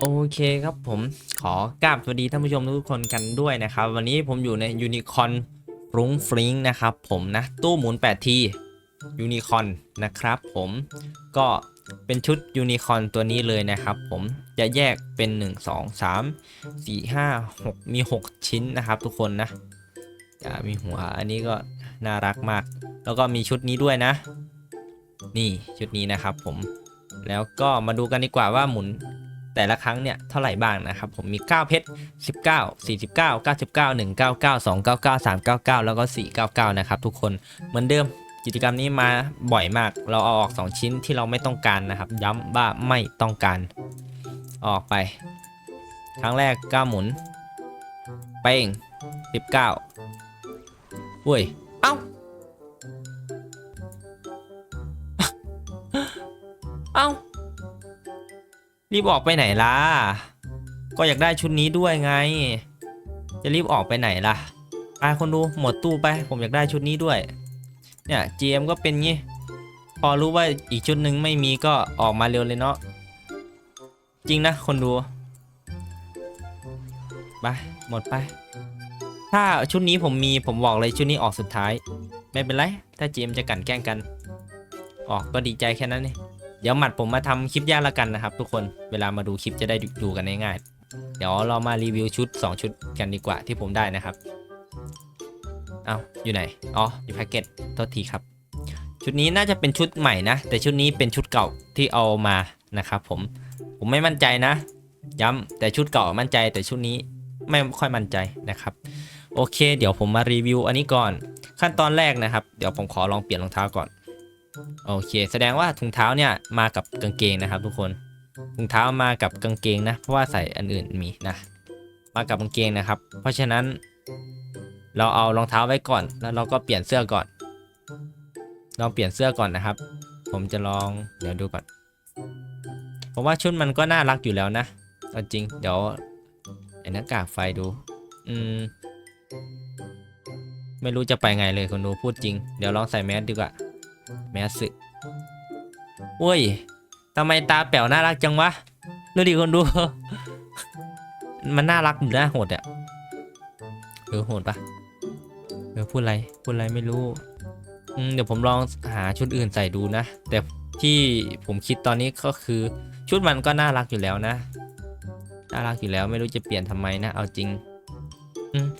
โอเคครับผมขอกราบสวัสดีท่านผู้ชมทุกคนกันด้วยนะครับ วันนี้ผมอยู่ในยูนิคอนรุ้งฟริงนะครับผมนะ ตู้หมุน8ทียูนิคอนนะครับผมก็เป็นชุดยูนิคอนตัวนี้เลยนะครับผมจะแยกเป็น 1 2 3 4 5 6 มี 6 ชิ้นนะครับทุกคนนะจะมีหัวอันนี้ก็น่ารักมาก แล้วก็มีชุดนี้ด้วยนะ นี่ชุดนี้นะครับผมแล้วก็มาดูกันดีกว่าว่าหมุน แต่ละครั้งเนี่ยเท่าไหร่บ้างนะครับผมมี 9 เพชร 19 49 99 199 299 399 แล้วก็ 499 นะครับทุกคนเหมือนเดิมกิจกรรมนี้มาบ่อยมาก เราเอาออก 2 ชิ้นที่เราไม่ต้องการนะครับ ย้ำว่าไม่ต้องการ ออกไป ครั้งแรก 9 หมุน เป้ง19อุ้ย รีบออกไปไหนล่ะ ก็อยากได้ชุดนี้ด้วยไง จะรีบออกไปไหนล่ะไปคนดูหมดตู้ไป ผมอยากได้ชุดนี้ด้วย เนี่ย GM ก็เป็นงี้ พอรู้ว่าอีกชุดหนึ่งไม่มีก็ออกมาเร็วเลยเนาะ จริงนะคนดู ไป หมดไป ถ้าชุดนี้ผมมีผมบอกเลยชุดนี้ออกสุดท้าย ไม่เป็นไร ถ้า GM จะกันแกล้งกัน ออกก็ดีใจแค่นั้นนี่ เดี๋ยวหมัดผมมาทำคลิปยากละกันนะครับ ทุกคนเวลามาดูคลิปจะได้ดูกันง่ายๆเดี๋ยวเรามารีวิวชุด 2 ชุดกันดีกว่าที่ผมได้นะครับเอาอยู่ไหนอ๋ออยู่แพ็กเกจโทษทีครับ ชุดนี้น่าจะเป็นชุดใหม่นะ แต่ชุดนี้เป็นชุดเก่าที่เอามานะครับผมผมไม่มั่นใจนะ ย้ำแต่ชุดเก่ามั่นใจ แต่ชุดนี้ไม่ค่อยมั่นใจนะครับ โอเค เดี๋ยวผมมารีวิวอันนี้ก่อน ขั้นตอนแรกนะครับ เดี๋ยวผมขอลองเปลี่ยนรองเท้าก่อน โอเค แสดงว่าถุงเท้าเนี่ยมากับกางเกงนะครับ ทุกคนถุงเท้ามากับกางเกงนะ เพราะว่าใส่อันอื่นมีนะ มากับกางเกงนะครับ เพราะฉะนั้น เราเอารองเท้าไว้ก่อน แล้วเราก็เปลี่ยนเสื้อก่อน ลองเปลี่ยนเสื้อก่อนนะครับ ผมจะลองเดี๋ยวดูก่อนผมว่าชุดมันก็น่ารักอยู่แล้วนะจริง เดี๋ยวไอ้หน้ากากไฟดู อืม ไม่รู้จะไปไงเลยคนดูพูดจริง เดี๋ยวลองใส่แมสดีกว่า แมสสึโอ้ยทำไมตาแป๋วน่ารักจังวะดูดิคนดู มันน่ารักอยู่นะโหดอะเออโหดปะเออพูดอะไรพูดอะไรไม่รู้เดี๋ยวผมลองหาชุดอื่นใส่ดูนะ แต่ที่ผมคิดตอนนี้ก็คือชุดมันก็น่ารักอยู่แล้วนะ น่ารักอยู่แล้วไม่รู้จะเปลี่ยนทำไมนะ เอาจริง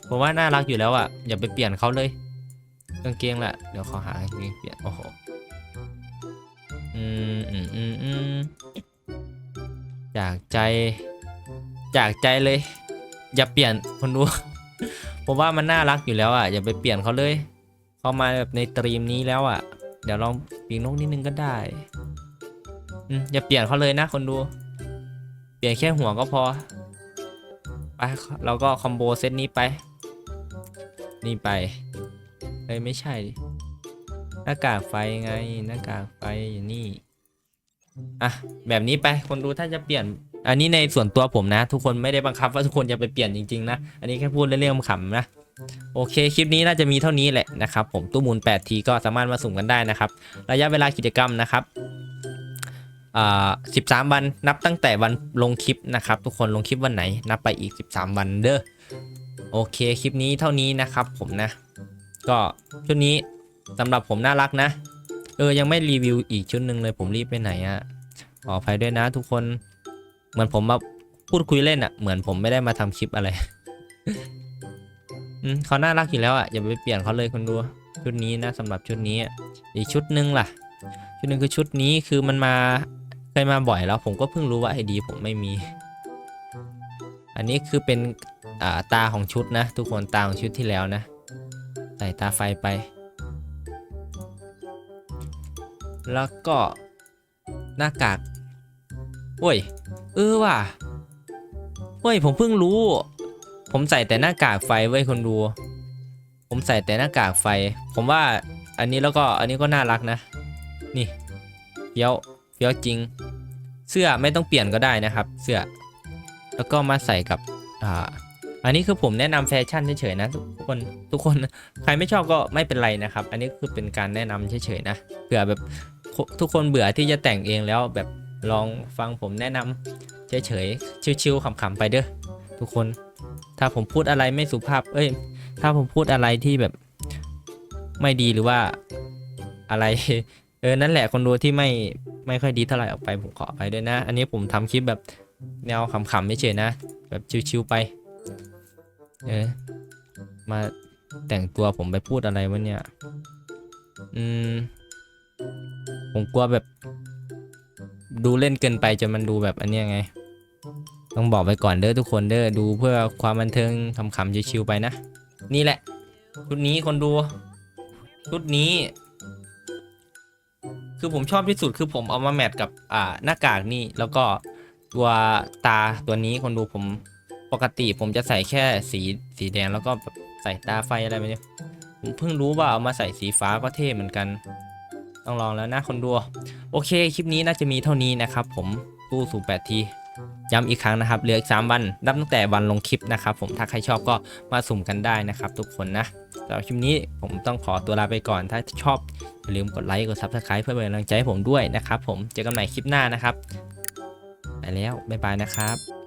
ผมว่าน่ารักอยู่แล้วอะอย่าไปเปลี่ยนเขาเลยกางเกงแหละเดี๋ยวขอหากางเกงเปลี่ยนโอ้โห อืมอืมอืมอืมจากใจจากใจเลย อย่าเปลี่ยนคนดู ผมว่ามันน่ารักอยู่แล้วอะอย่าไปเปลี่ยนเขาเลย เขามาแบบในตรีมนี้แล้วอะ เดี๋ยวลองปีกนกนิดนึงก็ได้อืมอย่าเปลี่ยนเขาเลยนะคนดู เปลี่ยนแค่หัวก็พอไปเราก็คอมโบเซตนี้ไป นี่ไปเอ้ยไม่ใช่ดิ น้ากากไฟไงหน้ากากไฟอยู่นี่อะแบบนี้ไปคนดูถ้าจะเปลี่ยน อันนี้ในส่วนตัวผมนะ ทุกคนไม่ได้บังคับว่าทุกคนจะไปเปลี่ยนจริงๆนะอันนี้แค่พูดเรื่องๆขำนะโอเค คลิปนี้น่าจะมีเท่านี้แหละนะครับ ผมตู้มุน8ทีก็สามารถมาสุ่มกันได้นะครับ ระยะเวลากิจกรรมนะครับอ่า13 วันนับตั้งแต่วันลงคลิปนะครับ ทุกคนลงคลิปวันไหน นับไปอีก 13 วันเด้อโอเค คลิปนี้เท่านี้นะครับ ผมนะ ก็ชุดนี้ สำหรับผมน่ารักนะ เออยังไม่รีวิวอีกชุดหนึ่งเลยผมรีบไปไหนอะ่ะขออภัยด้วยนะทุกคน เหมือนผมมาพูดคุยเล่นอะ่ะ เหมือนผมไม่ได้มาทำคลิปอะไรอืมเขาน่ารักอยู่แล้วอะ่ะอย่าไปเปลี่ยนเขาเลยคนดูชุดนี้นะสำหรับชุดนี้ อีกชุดหนึ่งล่ะ ชุดหนึ่งคือชุดนี้คือมันมาเคยมาบ่อยแล้ว ผมก็เพิ่งรู้ว่าไอดี ผมไม่มี อันนี้คือเป็นาตาของชุดนะ ทุกคนตาของชุดที่แล้วนะใส่ตาไฟไป แล้วก็หน้ากากโอ้ย เออว่ะเฮ้ย ผมเพิ่งรู้ ผมใส่แต่หน้ากากไฟไว้ยคนดู ผมใส่แต่หน้ากากไฟ ผมว่าอันนี้แล้วก็อันนี้ก็น่ารักนะ นี่เฟี้ยวเฟี้ยวจริง เสื้อไม่ต้องเปลี่ยนก็ได้นะครับ เสื้อ แล้วก็มาใส่กับอ่าอันนี้คือผมแนะนำแฟชั่นเฉยๆนะทุกคนทุกคนใครไม่ชอบก็ไม่เป็นไรนะครับ อันนี้คือเป็นการแนะนำเฉยๆนะเผื่อแบบ ทุกคนเบื่อที่จะแต่งเองแล้วแบบลองฟังผมแนะนำเฉยๆชิวๆขำๆไปเด้อทุกคน ถ้าผมพูดอะไรไม่สุภาพ เอ้ย ถ้าผมพูดอะไรที่แบบไม่ดีหรือว่าอะไร เออ นั่นแหละคนดูที่ไม่ไม่ค่อยดีเท่าไหร่ออกไปผมขอไปด้วยนะ อันนี้ผมทำคลิปแบบแนวขำๆไม่เฉยๆนะ แบบชิวๆไป เออ มาแต่งตัวผมไปพูดอะไรวะเนี่ย อืม ผมกลัวแบบ ดูเล่นเกินไปจนมันดูแบบอันนี้ไง ต้องบอกไปก่อนเด้อทุกคนเด้อดูเพื่อความบันเทิงขำๆชิวๆไปนะ นี่แหละชุดนี้คนดูชุดนี้ คือผมชอบที่สุดคือผมเอามาแมทกับอ่าหน้ากากนี่แล้วก็ตัวตาตัวนี้คนดูผมปกติผมจะใส่แค่สีสีแดงแล้วก็ใส่ตาไฟอะไรแบบนี้ผมเพิ่งรู้ว่าเอามาใส่สีฟ้าก็เท่เหมือนกัน ต้องลองแล้วนะคนดู โอเค คลิปนี้น่าจะมีเท่านี้นะครับ ผมตู้สู่8ทีย้ำอีกครั้งนะครับ เหลืออีก 3 วันนับตั้งแต่วันลงคลิปนะครับ ผมถ้าใครชอบก็มาสุ่มกันได้นะครับ ทุกคนนะสำหรับคลิปนี้ผมต้องขอตัวลาไปก่อน ถ้าชอบอย่าลืมกดไลค์กด Subscribe เพื่อเป็นกำลังใจให้ผมด้วยนะครับ ผมเจอกันใหม่คลิปหน้านะครับ ไปแล้วบ๊ายบายนะครับ